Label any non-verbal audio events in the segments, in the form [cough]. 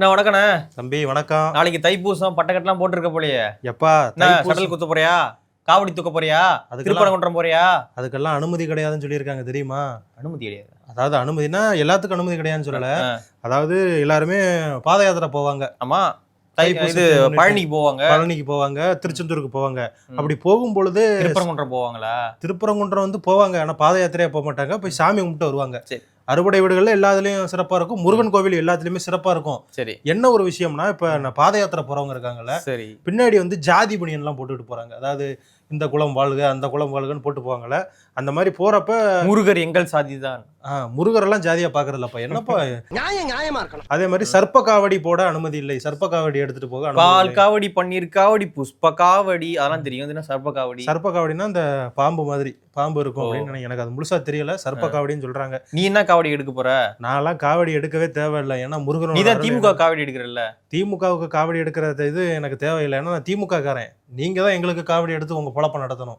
நான் வணக்கண்ணே. தம்பி வணக்கம். நாளைக்கு தைப்பூசம் பட்டக்கட்டெல்லாம் போட்டிருக்க போலயே. எப்பா தைப்பூசம். சடல் குத்த போறியா? காவடி தூக்க போறியா? அதுக்கெல்லாம் திருப்பரங்குன்றம் போறியா? அதுக்கெல்லாம் அனுமதி கிடையாதுன்னு சொல்லியிருக்காங்க தெரியுமா? அனுமதி கிடையாது. அதாவது அனுமதினா எல்லாத்துக்கும் அனுமதி கிடையாதுன்னு சொல்லல. ஆ, அதாவது எல்லாருமே பாத யாத்திரை போவாங்க. ஆமா. தை இது முன்னிட்டு. பழனிக்கு போவாங்க. பழனிக்கு போவாங்க திருச்செந்தூருக்கு போவாங்க. ம். அப்படி போகும் பொழுது திருப்பரங்குன்றம் போவாங்களா? திருப்பரங்குன்றம் வந்து போவாங்க ஆனா பாத யாத்திரையா போக மாட்டாங்க. போய் சாமி கும்பிட்டு வருவாங்க. சரி. அறுபடை வீடுகள்ல எல்லாத்துலயும் சிறப்பா இருக்கும். முருகன் கோவில் எல்லாத்துலயுமே சிறப்பா இருக்கும். சரி. என்ன ஒரு விஷயம்னா இப்ப நான் பாத யாத்திரை போறவங்க இருக்காங்கல்ல சரி. பின்னாடி வந்து ஜாதி பனியன் எல்லாம் போட்டுட்டு போறாங்க. அதாவது இந்த குலம் வாழ்க அந்த குலம் வாழ்கன்னு போட்டு போவாங்கல்ல. அந்த மாதிரி போறப்ப முருகர் எங்கள் சாதிதான் ஆ, முருகரெல்லாம் ஜாதியா பாக்குறதுலப்பா என்னப்பா? நியாயம் நியாயமா இருக்கணும். அதே மாதிரி சர்ப்ப காவடி போட அனுமதி இல்லை. சர்ப்ப காவடி எடுத்துட்டு போக அனுமதி பால். காவடி பன்னீர் காவடி புஷ்ப காவடி அதெல்லாம் தெரியும். என்ன சர்ப்ப காவடி? சர்ப்ப காவடினா அந்த பாம்பு மாதிரி பாம்பு இருக்கும். அப்படின்னு எனக்கு- எனக்கு அது முழுசா தெரியல. சர்ப்ப காவடின்னு சொல்றாங்க. நீ என்ன காவடி எடுக்க போற? நான்லாம் காவடி எடுக்கவே தேவையில்லை. ஏன்னா முருகன் நீ தான் திமுக காவடி எடுக்கிறல்ல? திமுகவுக்கு காவடி எடுக்கிற இது எனக்கு தேவையில்லை. ஏன்னா நான் திமுக காரன் நீங்க தான் எங்களுக்கு காவடி எடுத்து உங்க பொழப்ப நடத்தணும்.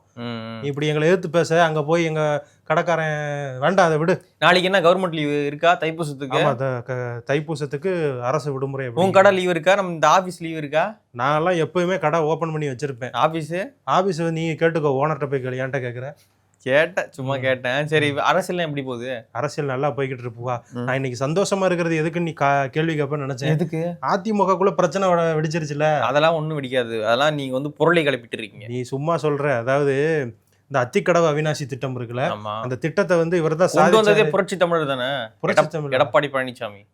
இப்படி எங்களை எதிர்த்து பேச அங்க போய் எங்க கடைக்காரன் வேண்டாம் அதை விடு. நாளைக்கு என்ன கவர்மெண்ட் லீவு இருக்கா தைப்பூசத்துக்கு? ஆமா த- க- தைப்பூசத்துக்கு அரசு விடுமுறை. உன் கடை லீவ் இருக்கா நம்ம இந்த ஆபீஸ் லீவ் இருக்கா? நான்லாம் எப்பயுமே கடை ஓபன் பண்ணி வச்சிருப்பேன். ஆபீஸ் ஆபீஸ் நீ கேட்டுக்கோ ஓனர்கிட்ட போய் என்கிட்ட கேக்குற. கேட்டேன் சும்மா. கேட்டேன். சரி அரசியல் எப்படி போகுது? அரசியல் நல்லா போய்கிட்டு இருப்பா. நான் இன்னைக்கு சந்தோஷமா இருக்கிறது எதுக்கு நீ கா- கேள்வி கேட்பேன்னு நினைச்சேன். எதுக்கு? அதிமுகக்குள்ள பிரச்சனை வெட- வெடிச்சிருச்சுல. அதெல்லாம் ஒண்ணும் வெடிக்காது. அதெல்லாம் நீங்க வந்து பொருளை கிளப்பிட்டு இருக்கீங்க நீ சும்மா சொல்ற அதாவது இந்த அத்திக்கடவு அவினாசி திட்டம் இருக்குல்ல அந்த திட்டத்தை வந்து இவர் தான். புரட்சி தமிழர் தானே? புரட்சி தமிழர். எடப்பாடி பழனிசாமி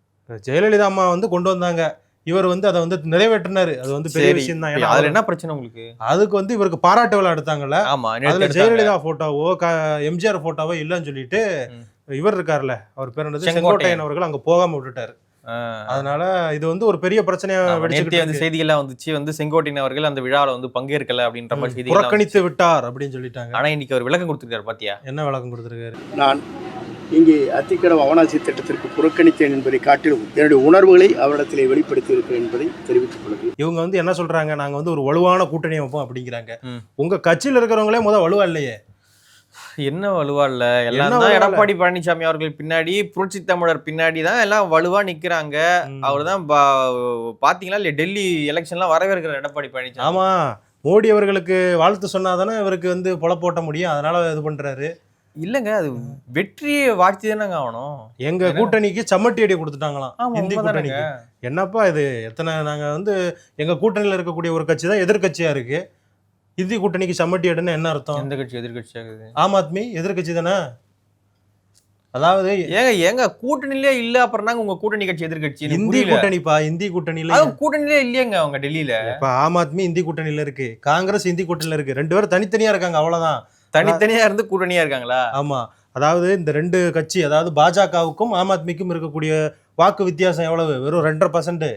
ஜெயலலிதா அம்மா வந்து கொண்டு வந்தாங்க. இவர் வந்து அதை வந்து நிறைவேற்றினாரு. அது வந்து பெரிய விஷயம் தான். அதுல என்ன பிரச்சனை உங்களுக்கு? அதுக்கு வந்து இவருக்கு பாராட்டு விழா எடுத்தாங்கல்ல. ஆமா அதுல. ஜெயலலிதா போட்டோவோ எம்ஜிஆர் போட்டோவோ இல்லைன்னு சொல்லிட்டு. இவர் இருக்கார்ல அவர் பேர் என்னது? செங்கோட்டையன். அவர்கள் அங்க போகாம விட்டுட்டாரு. அதனால இது வந்து ஒரு பெரிய பிரச்சனையா வெடிச்சுக்கிட்டு இருக்கு. செய்திகள்லாம் வந்துச்சு. வந்து செங்கோட்டையன் அவர்கள் அந்த விழாவில் வந்து பங்கேற்கல அப்படின்ற மாதிரி செய்திகள் புறக்கணித்து விட்டார் அப்படின்னு சொல்லிட்டாங்க. ஆனா இன்னைக்கு அவர் விளக்கம் கொடுத்துருக்காரு பாத்தியா? என்ன விளக்கம் கொடுத்திருக்காரு? நான் இங்கே அத்திக்கடவு அவனாசி திட்டத்திற்கு புறக்கணித்தேன் என்பதை காட்டிலும் என்னுடைய உணர்வுகளை அவரிடத்திலே வெளிப்படுத்தி இருக்கிறேன் என்பதை தெரிவித்துக் கொள்கிறேன். இவங்க வந்து என்ன சொல்றாங்க? நாங்க வந்து ஒரு வலுவான கூட்டணி வைப்போம் அப்படிங்கிறாங்க. உங்க கட்சியில இருக்கிறவங்களே முத வலுவா இல்லையே? என்ன வலுவா இல்ல? எல்லாம் தான்? எடப்பாடி பழனிசாமி அவர்கள் பின்னாடி புரட்சி தமிழர் பின்னாடி தான் எல்லாம் வலுவா நிக்கிறாங்க. அவர் தான் பாத்தீங்களா? இல்லையா டெல்லி எலெக்ஷன்லாம் வரவேற்கிற எடப்பாடி பழனிசாமி. ஆமா. மோடி அவர்களுக்கு வாழ்த்து சொன்னாதானே இவருக்கு வந்து பொழப்போட்ட முடியும். அதனால இது பண்றாரு. இல்லங்க அது வெற்றியை வாழ்த்தி தானங்க ஆகணும். எங்க? கூட்டணிக்கு சம்மட்டி அடி கொடுத்துட்டாங்களாம். இந்தி. கூட்டணிக்கு. என்னப்பா இது? எத்தனை நாங்க வந்து எங்க கூட்டணியில இருக்கக்கூடிய ஒரு கட்சி தான் எதிர்க்கட்சியா இருக்கு. இந்தி கூட்டணிக்கு சம்மட்டி அடின்னு என்ன அர்த்தம்? எந்த கட்சி எதிர்கட்சி ஆகுது ஆம் ஆத்மி எதிர்க்கட்சி தானே? அதாவது ஏங்க ஏங்க கூட்டணியிலே இல்ல அப்புறம் தாங்க உங்க கூட்டணி கட்சி எதிர்கட்சி இந்தி. கூட்டணிப்பா? இந்தி கூட்டணியில கூட்டணியிலே இல்லையங்க அவங்க டெல்லியில. இப்ப ஆம் ஆத்மி இந்தி கூட்டணியில இருக்கு. காங்கிரஸ் இந்தி கூட்டணியில இருக்கு. ரெண்டு பேரும் தனித்தனியா இருக்காங்க அவ்வளவுதான். தனித்தனியா இருந்து கூட்டணியா இருக்காங்களா? ஆமா. அதாவது இந்த ரெண்டு கட்சி அதாவது பாஜகவுக்கும் ஆம் ஆத்மிக்கும் இருக்கக்கூடிய வாக்கு வித்தியாசம் எவ்வளவு? வெறும் ரெண்டரை பர்சன்ட்.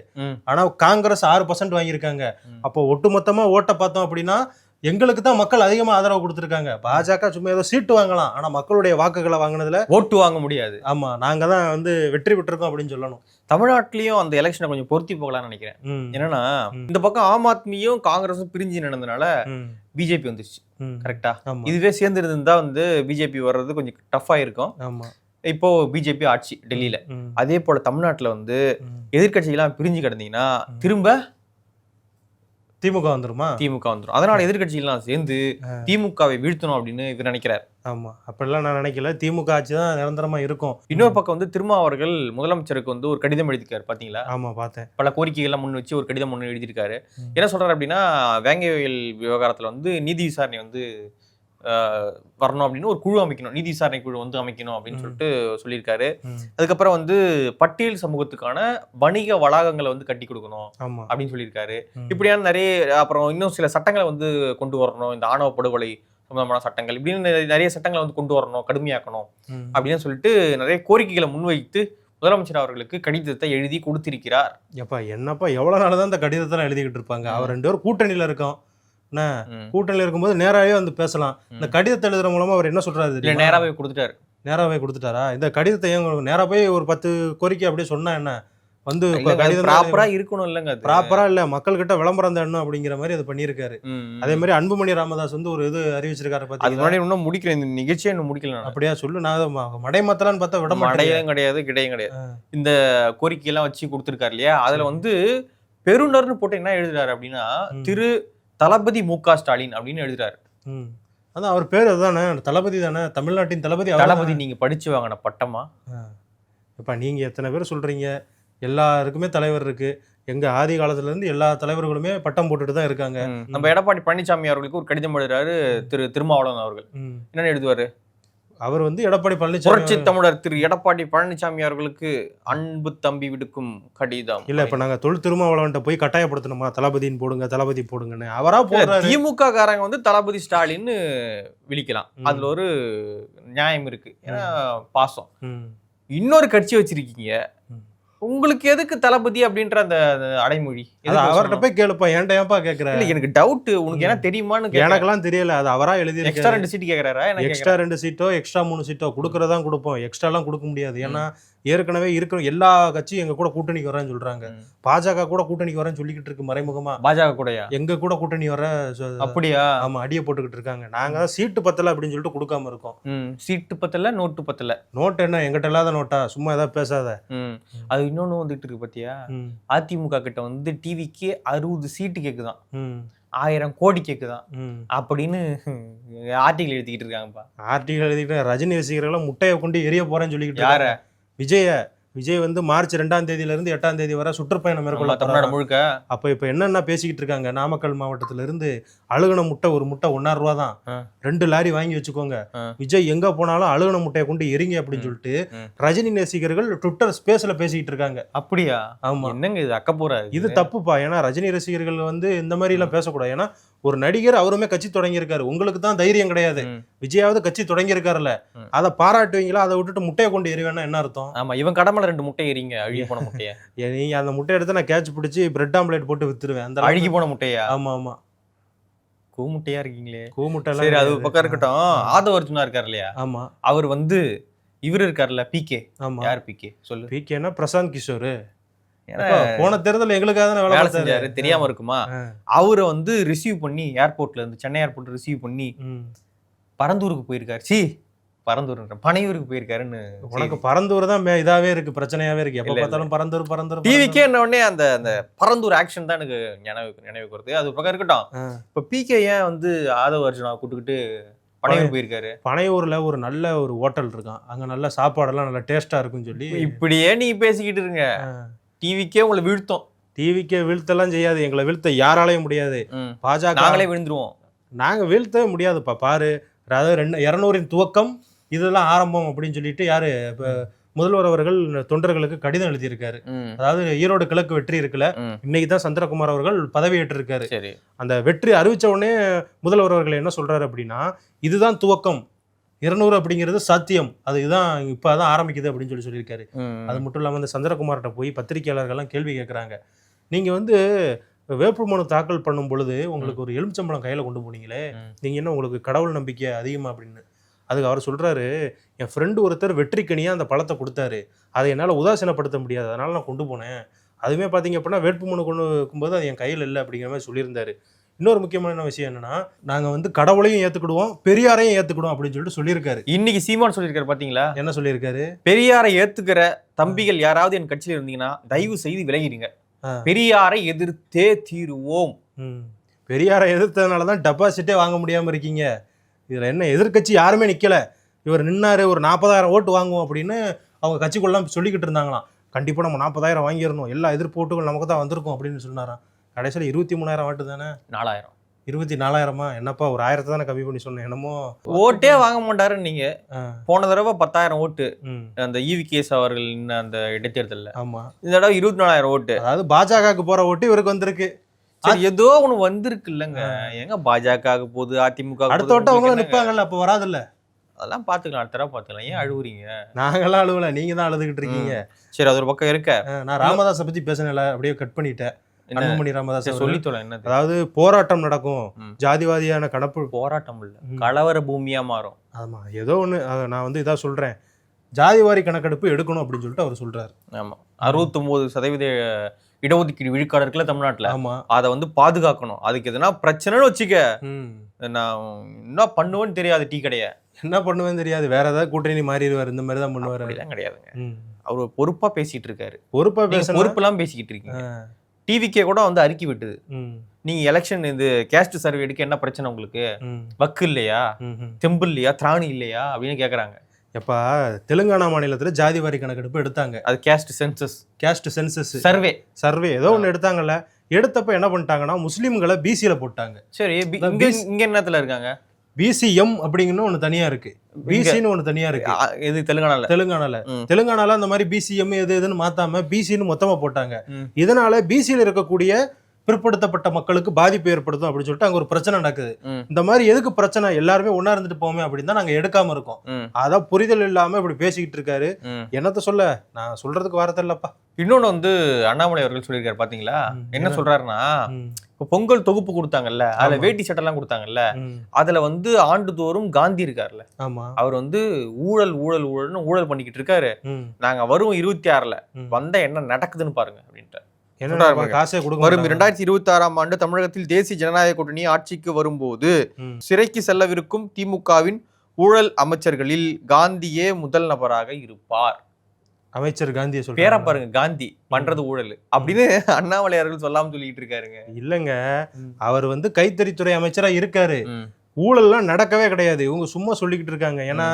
ஆனா காங்கிரஸ் ஆறு பர்சன்ட் வாங்கியிருக்காங்க. அப்போ ஒட்டுமொத்தமா ஓட்ட பார்த்தோம் அப்படின்னா எங்களுக்கு தான் மக்கள் அதிகமா ஆதரவு கொடுத்துருக்காங்க. பாஜக சும்மா ஏதோ சீட்டு வாங்கலாம். ஆனா மக்களுடைய வாக்குகளை வாங்கினதுல ஓட்டு வாங்க முடியாது. ஆமா நாங்க தான் வந்து வெற்றி பெற்றிருக்கோம் அப்படின்னு சொல்லணும். தமிழ்நாட்டிலயும் அந்த எலெக்ஷனை கொஞ்சம் பொருத்தி போகலாம்னு நினைக்கிறேன். என்னன்னா. இந்த பக்கம் ஆம் ஆத்மியும் காங்கிரஸும் பிரிஞ்சு நடந்ததுனால ம், பிஜேபி வந்துருச்சு. கரெக்டா இதுவே சேர்ந்து இருந்தா வந்து பிஜேபி வர்றது கொஞ்சம் டஃப் ஆயிருக்கும். இப்போ பிஜேபி ஆட்சி டெல்லியில. அதே போல தமிழ்நாட்டுல வந்து ம். எதிர்க்கட்சிகள்லாம் பிரிஞ்சு கிடந்தீங்கன்னா. திரும்ப திமுக வந்துருமா? திமுக வந்துரும். அதனால எதிர்க்கட்சிகள்லாம் சேர்ந்து. திமுகவை வீழ்த்தணும் அப்படின்னு இவர் நினைக்கிறார். ஆமா. அப்படிலாம் நான் நினைக்கல. திமுக ஆட்சி தான் நிரந்தரமா இருக்கும். இன்னொரு பக்கம் வந்து திருமா அவர்கள் முதலமைச்சருக்கு வந்து ஒரு கடிதம் எழுதியிருக்காரு பாத்தீங்களா? ஆமா பார்த்தேன். பல கோரிக்கைகள்லாம் முன் வச்சு ஒரு கடிதம் ஒன்று எழுதியிருக்காரு. என்ன சொல்றாரு அப்படின்னா வேங்கவியல் விவகாரத்துல வந்து நீதி விசாரணை வந்து வரணும் அப்படின்னு ஒரு குழு அமைக்கணும். நீதி விசாரணை குழு வந்து அமைக்கணும் அப்படின்னு. சொல்லிட்டு சொல்லியிருக்காரு. அதுக்கப்புறம் வந்து பட்டியல் சமூகத்துக்கான வணிக வளாகங்களை வந்து கட்டி கொடுக்கணும் அப்படின்னு சொல்லியிருக்காரு. இப்படியான நிறைய அப்புறம் இன்னும் சில சட்டங்களை வந்து கொண்டு வரணும். இந்த ஆணவ படுகொலை சம்பந்தமான சட்டங்கள் இப்படின்னு நிறைய- சட்டங்களை வந்து கொண்டு வரணும் கடுமையாக்கணும். அப்படின்னு சொல்லிட்டு நிறைய கோரிக்கைகளை முன்வைத்து முதலமைச்சர் அவர்களுக்கு கடிதத்தை எழுதி கொடுத்திருக்கிறார். எப்பா என்னப்பா எவ்வளவு நாள் தான் இந்த கடிதத்தெல்லாம் எழுதிக்கிட்டு இருப்பாங்க? அவர் ரெண்டு பேரும் கூட்டணியில இருக்கோம். என்ன. கூட்டணியில இருக்கும்போது நேராவே வந்து பேசலாம். இந்த. கடிதத்தை எழுதுற மூலமா அவர் என்ன சொல்றாரு? நேராவே கொடுத்துட்டாரு. நேராவே கொடுத்துட்டாரா? இந்த கடிதத்தை ஏன் உங்களுக்கு நேரா போய் ஒரு பத்து கோரிக்கை அப்படியே சொன்னா என்ன? வந்து ப்ராப்பரா இருக்கணும் இல்லங்க ப்ராப்பரா இல்ல மக்கள்கிட்ட விளம்பரம் தரணும் அப்படிங்கிற மாதிரி அதை பண்ணியிருக்காரு. அதே மாதிரி அன்புமணி ராமதாஸ் வந்து ஒரு இது அறிவிச்சிருக்காரு அது முன்னாடி இன்னும் முடிக்கல இந்த நிகழ்ச்சியை இன்னும் முடிக்கல அப்படியா சொல்லு. நான் மடைமாத்தலான்னு பார்த்தா விட மடையும் கிடையாது கிடையும் கிடையாது. இந்த கோரிக்கை எல்லாம் வச்சு கொடுத்திருக்காரு இல்லையா? அதுல வந்து பெருநர்னு போட்டு என்ன எழுதுறாரு அப்படின்னா. திரு தளபதி மு க ஸ்டாலின் அப்படின்னு எழுதுறாரு. அதான் அவர் பேர் அதுதானே. தளபதி தானே. தமிழ்நாட்டின் தளபதி தளபதி நீங்க படிச்சு வாங்கின பட்டமா? இப்ப நீங்க எத்தனை பேர் சொல்றீங்க? எல்லாருக்குமே தலைவர் இருக்கு. எங்க ஆதி காலத்துல இருந்து எல்லா தலைவர்களுமே பட்டம் போட்டுட்டு தான் இருக்காங்க. நம்ம எடப்பாடி பழனிசாமி அவர்களுக்கு ஒரு கடிதம் எழுதுறாரு திரு திருமாவளவன் அவர்கள். என்னன்னு எழுதுவாரு? அவர் வந்து எடப்பாடி பழனிசாமி புரட்சி தமிழர் திரு எடப்பாடி பழனிசாமி அவர்களுக்கு அன்பு தம்பி விடுக்கும் கடிதம். இல்ல இப்ப நாங்க தொல் திருமாவளவன்ட்ட போய் கட்டாயப்படுத்தணுமா? தளபதின்னு போடுங்க தளபதி போடுங்கன்னு. அவரா போடுறாரு. திமுக காரங்க வந்து தளபதி ஸ்டாலின்னு விழிக்கலாம். அதுல ஒரு நியாயம் இருக்கு. ஏன்னா பாசம். இன்னொரு கட்சி வச்சிருக்கீங்க. உங்களுக்கு எதுக்கு தளபதி அப்படின்ற அந்த அடைமொழி? அவர்கிட்ட? போய் கேளுப்பா. ஏன்டா ஏன்பா கேக்குற? இல்ல எனக்கு டவுட் உனக்கு என்ன தெரியுமான்னு. எனக்கெல்லாம் தெரியல. அது அவரா எழுதி எக்ஸ்ட்ரா ரெண்டு சீட் கேக்குறாரா? என்ன எக்ஸ்ட்ரா ரெண்டு சீட்டோ எக்ஸ்ட்ரா மூணு சீட்டோ கொடுக்கறதா கொடுப்போம். எக்ஸ்ட்ராலாம் கொடுக்க முடியாது. ஏன்னா ஏற்கனவே இருக்கிற எல்லா கட்சியும் எங்க கூட கூட்டணிக்கு வரேன்னு சொல்றாங்க. பாஜக கூட கூட்டணிக்கு வரேன்னு சொல்லிக்கிட்டு இருக்கு மறைமுகமா. பாஜக கூடயா? எங்க கூட கூட்டணி வர அப்படியா? ஆமா அடியை போட்டுக்கிட்டு இருக்காங்க. நாங்க தான் சீட்டு பத்தல அப்படின்னு சொல்லிட்டு கொடுக்காம இருக்கோம். சீட்டு பத்தல நோட்டு பத்தல? நோட் என்ன எங்கிட்ட இல்லாத நோட்டா? சும்மா ஏதாவது பேசாத. அது இன்னொன்னு வந்துட்டு இருக்கு பாத்தியா? அதிமுக கிட்ட வந்து டிவிக்கு அறுபது சீட்டு கேக்குதான். ஆயிரம் கோடி கேக்குதான். அப்படின்னு ஆர்டிகல் எழுதிக்கிட்டு இருக்காங்கப்பா. ஆர்டிகல் எழுதிட்டு ரஜினி ரசிகர்களை முட்டையை கொண்டு எரிய போறேன்னு சொல்லிக்கிட்டு யார. விஜய விஜய் வந்து மார்ச் ரெண்டாம் தேதியில இருந்து எட்டாம் தேதி வரை சுற்றுப்பயணம் மேற்கொள்ள தமிழ்நாடு. முழுக்க. அப்ப இப்ப என்னென்ன பேசிக்கிட்டு இருக்காங்க? நாமக்கல் மாவட்டத்துல இருந்து அழுகுன முட்டை ஒரு முட்டை ஒன்னா ரூபா தான். ரெண்டு லாரி வாங்கி வச்சுக்கோங்க. விஜய் எங்க போனாலும் அழுகுன முட்டையை கொண்டு எரிங்க அப்படின்னு. சொல்லிட்டு. ரஜினி நேசிகர்கள் ட்விட்டர் ஸ்பேஸ்ல பேசிக்கிட்டு இருக்காங்க. அப்படியா? ஆமா. என்னங்க இது? அக்கப்போரா இது? தப்புப்பா. ஏன்னா ரஜினி ரசிகர்கள் வந்து இந்த மாதிரி எல்லாம் பேசக்கூடாது. ஏன்னா ஒரு நடிகர் அவருமே கட்சி தொடங்கியிருக்காரு. உங்களுக்கு தான் தைரியம் கிடையாது. விஜயாவது கட்சி தொடங்கியிருக்காருல்ல. அதை பாராட்டுவீங்களா? அதை விட்டுட்டு முட்டையை கொண்டு எறிவேன்னா என்ன அர்த்தம்? ஆமா இவன் கடமையில ரெண்டு முட்டை எறிங்க அழுகி போன முட்டைய. [laughs] நீங்க அந்த முட்டையை எடுத்து நான் கேட்ச் பிடிச்சி பிரெட் ஆம்லேட் போட்டு வித்துருவேன். அந்த அழுகி போன முட்டையா? ஆமா ஆமா. கூ முட்டையா இருக்கீங்களே? கூ முட்டை சரி அது பக்கம் இருக்கட்டும். ஆதவ அர்ஜுனா இருக்காரு இல்லையா? ஆமா. அவர் வந்து இவர் இருக்காருல்ல பிகே ஆமா. யார் பிகே சொல்லு. பிகேனா பிரசாந்த் கிஷோர். போன தேர்தல் எங்களுக்காக தானே வேலை. செஞ்சாரு. தெரியாம இருக்குமா. அவரை வந்து ரிசீவ் பண்ணி ஏர்போர்ட்ல இருந்து சென்னை ஏர்போர்ட் ரிசீவ் பண்ணி. பரந்தூருக்கு போயிருக்காரு. சி பரந்தூர் பனையூருக்கு போயிருக்காருன்னு உனக்கு பரந்தூர் தான் இதாவே இருக்கு பிரச்சனையாவே இருக்கு. எப்ப. பார்த்தாலும் பரந்தூர் பரந்தூர் டிவிக்கே என்ன உடனே அந்த அந்த பரந்தூர் ஆக்ஷன் தான் எனக்கு நினைவு நினைவுக்கு வருது அது பக்கம் இருக்கட்டும். இப்ப பிகே ஏன் வந்து ஆதவ அர்ஜுனா கூட்டுக்கிட்டு பனையூர் போயிருக்காரு. பனையூர்ல ஒரு நல்ல ஒரு ஹோட்டல் இருக்கான். அங்க நல்ல சாப்பாடெல்லாம் நல்லா டேஸ்டா இருக்குன்னு சொல்லி இப்படியே நீ பேசிக்கிட்டு இருங்க. டிவிக்கே உங்களை வீழ்த்தோம். டிவிக்கே வீழ்த்தெல்லாம் செய்யாது. எங்களை வீழ்த்த யாராலையும் முடியாது. பாஜக நாங்களே விழுந்துருவோம். நாங்க வீழ்த்தவே முடியாதுப்பா. பாரு அதாவது ரெண்டு இரநூறின் துவக்கம் இதெல்லாம் ஆரம்பம் அப்படின்னு சொல்லிட்டு யாரு முதல்வர் அவர்கள் தொண்டர்களுக்கு கடிதம் எழுதியிருக்காரு. அதாவது ஈரோடு கிழக்கு வெற்றி இருக்குல்ல. இன்னைக்கு தான் சந்திரகுமார் அவர்கள் பதவியேற்று இருக்காரு சரி. அந்த வெற்றி அறிவிச்ச உடனே முதல்வர் அவர்கள் என்ன சொல்றாரு அப்படின்னா இதுதான் துவக்கம். இருநூறு அப்படிங்கிறது சாத்தியம். அது இதுதான் இப்போ அதான் ஆரம்பிக்குது அப்படின்னு சொல்லி சொல்லியிருக்காரு. அது மட்டும் இல்லாமல் இந்த சந்திரகுமார்கிட்ட போய் பத்திரிகையாளர்கள்லாம் கேள்வி கேட்குறாங்க நீங்கள் வந்து வேட்புமனு தாக்கல் பண்ணும் பொழுது உங்களுக்கு ஒரு எலுமிச்சம்பழம் கையில் கொண்டு போனீங்களே. நீங்கள் என்ன உங்களுக்கு கடவுள் நம்பிக்கை அதிகமா அப்படின்னு? அதுக்கு அவர் சொல்றாரு என் ஃப்ரெண்டு ஒருத்தர் வெற்றிக்கனியாக அந்த பழத்தை கொடுத்தாரு. அதை என்னால் உதாசீனப்படுத்த முடியாது. அதனால நான் கொண்டு போனேன். அதுவுமே பார்த்தீங்க அப்படின்னா வேட்புமனு கொண்டு வைக்கும்போது அது என் கையில் இல்லை அப்படிங்கிற மாதிரி சொல்லியிருந்தாரு. இன்னொரு முக்கியமான விஷயம் என்னன்னா நாங்கள் வந்து கடவுளையும் ஏற்றுக்கிடுவோம் பெரியாரையும் ஏற்றுக்கிடுவோம் அப்படின்னு சொல்லிட்டு சொல்லியிருக்காரு. இன்னைக்கு சீமான் சொல்லியிருக்காரு பாத்தீங்களா? என்ன சொல்லியிருக்காரு? பெரியாரை ஏத்துக்கிற தம்பிகள் யாராவது என் கட்சியில இருந்தீங்கன்னா தயவு செய்து விலகிடுங்க. பெரியாரை எதிர்த்தே தீருவோம். பெரியாரை எதிர்த்ததுனால தான் டெபாசிட்டே வாங்க முடியாமல் இருக்கீங்க. இதில் என்ன எதிர்க்கட்சி யாருமே நிற்கல இவர் நின்னாரு ஒரு நாற்பதாயிரம் ஓட்டு வாங்குவோம் அப்படின்னு அவங்க கட்சிக்குள்ளலாம் சொல்லிக்கிட்டு இருந்தாங்களாம். கண்டிப்பாக நம்ம நாற்பதாயிரம் வாங்கிடணும். எல்லா எதிர்ப்பு ஓட்டுகள் நமக்கு தான் வந்திருக்கும் அப்படின்னு சொன்னாராம். கடைசியில் இருபத்தி மூணாயிரம் ஓட்டு தானே? நாலாயிரம். இருபத்தி நாலாயிரமா? என்னப்பா ஒரு ஆயிரத்தை தானே கம்மி பண்ணி சொன்னேன். என்னமோ? ஓட்டே வாங்க மாட்டாரு நீங்க. போன தடவை பத்தாயிரம் ஓட்டு. அந்த ஈவி கேஸ் அவர்கள் அந்த இடைத்தேர்தல்ல. ஆமாம் இந்த தடவை இருபத்தி நாலாயிரம் ஓட்டு. அதாவது பாஜகவுக்கு போகிற ஓட்டு இவருக்கு வந்திருக்கு. ஏதோ ஒண்ணு வந்திருக்கு இல்லங்க. எங்க பாஜக போகுது அதிமுக அடுத்த வட்டம் அவங்களும்? நிற்பாங்கல்ல அப்போ வராதுல்ல? அதெல்லாம் பாத்துக்கலாம் அடுத்த தடவை பாத்துக்கலாம் ஏன் அழுவுறீங்க? நாங்களாம் அழுவல நீங்கள் தான் அழுதுகிட்டு இருக்கீங்க. சரி அது ஒரு பக்கம் இருக்க. நான் ராமதாஸை பற்றி பேசினேன்ல அப்படியே கட் பண்ணிட்டேன். என்ன? அன்புமணி ராமதாஸ் தொலை என்னது? அதாவது போராட்டம் நடக்கும். ஜாதிவாதியான கணப்பு. போராட்டம் இல்ல. கலவர பூமியா மாறும். ஆமா ஏதோ ஒன்று நான் வந்து இதாக சொல்கிறேன் ஜாதிவாரி கணக்கெடுப்பு எடுக்கணும் அப்படின்னு சொல்லிட்டு அவர் சொல்றாரு. ஆமா. அறுபத்தொன்பது சதவீத இடஒதுக்கீடு விழுக்காடு இருக்குல்ல தமிழ்நாட்டுல? ஆமா. அதை வந்து பாதுகாக்கணும். அதுக்கு எதுனா பிரச்சனைன்னு வச்சுக்க. நான் என்ன பண்ணுவேன்னு தெரியாது டீ கடைய. என்ன பண்ணுவேன்னு தெரியாது. வேற ஏதாவது கூட்டணி மாறிடுவார். இந்த மாதிரி தான் பண்ணுவாரு. அப்படிலாம் கிடையாதுங்க. அவர் பொறுப்பா பேசிட்டு இருக்காரு. பொறுப்பா பேசணும் பொறுப்பெல்லாம் பேசிக்கிட்டு இருக்கீங்க. டிவிக்கே கூட வந்து அறிக்கை விட்டுது. நீங்க எலெக்ஷன் இது கேஸ்ட் சர்வே எடுக்க என்ன பிரச்சனை உங்களுக்கு. வக்கு இல்லையா. தெம்பு இல்லையா? திராணி இல்லையா? அப்படின்னு கேக்குறாங்க. எப்பா தெலுங்கானா மாநிலத்துல ஜாதிவாரி கணக்கெடுப்பு எடுத்தாங்க. அது caste census caste census survey survey ஏதோ ஒன்று எடுத்தாங்கல்ல. எடுத்தப்ப என்ன பண்ணிட்டாங்கன்னா முஸ்லீம்களை பிசியில போட்டாங்க. சரி இங்க என்னத்துல இருக்காங்க? பிசிஎம் அப்படிங்கன்னு ஒன்று தனியா இருக்கு. பிசின்னு ஒன்று தனியா இருக்கு. இது தெலுங்கானால. தெலுங்கானால. தெலுங்கானால அந்த மாதிரி பிசிஎம் எது எதுன்னு மாத்தாம பிசின்னு மொத்தமா போட்டாங்க. இதனால பிசியில் இருக்கக்கூடிய பிற்படுத்தப்பட்ட மக்களுக்கு பாதிப்பு ஏற்படுத்தும் அப்படின்னு சொல்லிட்டு அங்க ஒரு பிரச்சனை நடக்குது. இந்த மாதிரி எதுக்கு பிரச்சனை? எல்லாருமே ஒண்ணா இருந்துட்டு போமே அப்படின்னு தான் நாங்க எடுக்காம இருக்கோம். அதான் புரிதல் இல்லாம இப்படி பேசிக்கிட்டு இருக்காரு. என்னத்த சொல்ல? நான் சொல்றதுக்கு வார்த்தை இல்லப்பா. இன்னொன்னு வந்து அண்ணாமலை அவர்கள் சொல்லியிருக்காரு பாத்தீங்களா. என்ன சொல்றாருன்னா. இப்ப பொங்கல் தொகுப்பு கொடுத்தாங்கல்ல அதுல. வேட்டி சட்டை எல்லாம் கொடுத்தாங்கல்ல. அதுல வந்து ஆண்டுதோறும் காந்தி இருக்காருல்ல ஆமா அவர் வந்து ஊழல் ஊழல் ஊழல்னு ஊழல் பண்ணிக்கிட்டு இருக்காரு. நாங்க வரும் இருபத்தி ஆறுல. வந்த என்ன நடக்குதுன்னு பாருங்க அப்படின்ட்டு வரும். இரண்டாயிரத்தி இருபத்தி ஆறாம் ஆண்டு தமிழகத்தில் தேசிய ஜனநாயக கூட்டணி ஆட்சிக்கு வரும்போது. சிறைக்கு செல்லவிருக்கும் திமுகவின் ஊழல் அமைச்சர்களில் காந்தியே முதல் நபராக இருப்பார் அமைச்சர் காந்தியை பேரை சொல்றாங்க பாருங்க காந்தி பண்றது ஊழல். அப்படின்னு அண்ணாமலை அவர்கள் சொல்லாம சொல்லிட்டு இருக்காருங்க. இல்லங்க. அவர் வந்து கைத்தறித்துறை அமைச்சரா இருக்காரு. ஊழல்லாம் நடக்கவே கிடையாது. இவங்க சும்மா சொல்லிக்கிட்டு இருக்காங்க. ஏன்னா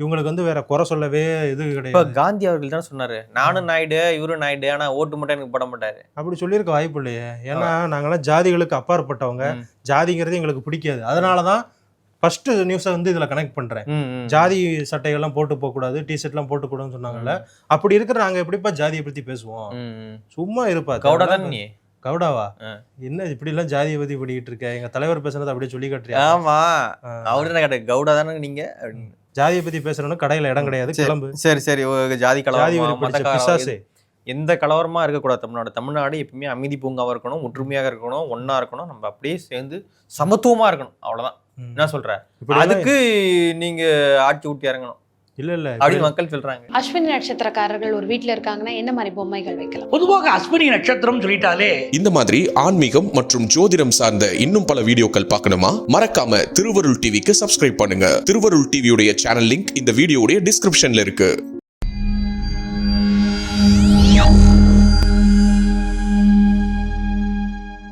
இவங்களுக்கு வந்து வேற குறை சொல்லவே இது இப்ப கிடையாது காந்தி அவர்கள் தான் சொன்னாரு நானும் நாயுடு இவரும் நாயுடு ஆனா ஓட்டு மட்டும் எனக்கு போட மாட்டாரு. அப்படி சொல்லியிருக்க வாய்ப்பு இல்லையே. ஏன்னா நாங்கெல்லாம் ஜாதிகளுக்கு அப்பாற்பட்டவங்க. ஜாதிங்கிறது எங்களுக்கு பிடிக்காது. அதனாலதான் ஃபர்ஸ்ட் நியூஸை வந்து இதுல கனெக்ட் ம். ஜாதி சட்டைகள்லாம் போட்டு போக கூடாது டிஷர்ட்லாம் போட்டு கூடாதுன்னு சொன்னாங்கல்ல அப்படி இருக்கிற நாங்க எப்படிப்பா ஜாதியை பத்தி பேசுவோம். சும்மா இருப்பா. கவுடா தான் நீ? கவுடாவா. என்ன இப்படி எல்லாம் ஜாதியை பத்தி படிக்கிட்டு இருக்க? எங்க தலைவர் பேசுனதை அப்படியே சொல்லி காட்டுறியா? ஆமா. அவரு என்ன கேட்டாரு? கவுடா தானே நீங்க. ஜாதியை பத்தி பேசுறோம்னா கடையில இடம் கிடையாது. கிளம்பு. சரி சரி. ஜாதி ஜாதி கலவரமா எந்த கலவரமா இருக்கக்கூடாது? தமிழ்நாடு தமிழ்நாடு எப்பவுமே அமைதி பூங்காவா இருக்கணும் ஒற்றுமையாக இருக்கணும் ஒண்ணா இருக்கணும். நம்ம அப்படியே சேர்ந்து சமத்துவமா இருக்கணும். அவ்வளவுதான். என்ன சொல்ற? அதுக்கு நீங்க ஆட்சி விட்டு இறங்கணும். இல்ல இல்ல. அப்படின்னு மக்கள் சொல்றாங்க. அஸ்வினி நட்சத்திரக்காரர்கள் ஒரு வீட்ல இருக்காங்கன்னா என்ன மாதிரி பொம்மைகள் வைக்கலாம்? பொதுவாக அஸ்வினி நட்சத்திரம் சொல்லிட்டாலே இந்த மாதிரி ஆன்மீகம் மற்றும் ஜோதிடம் சார்ந்த இன்னும் பல வீடியோக்கள் பார்க்கணுமா? மறக்காம திருவருள் டிவிக்கு சப்ஸ்கிரைப் பண்ணுங்க. திருவருள் டிவியுடைய சேனல் லிங்க் இந்த வீடியோடைய டிஸ்கிரிப்ஷன்ல இருக்கு.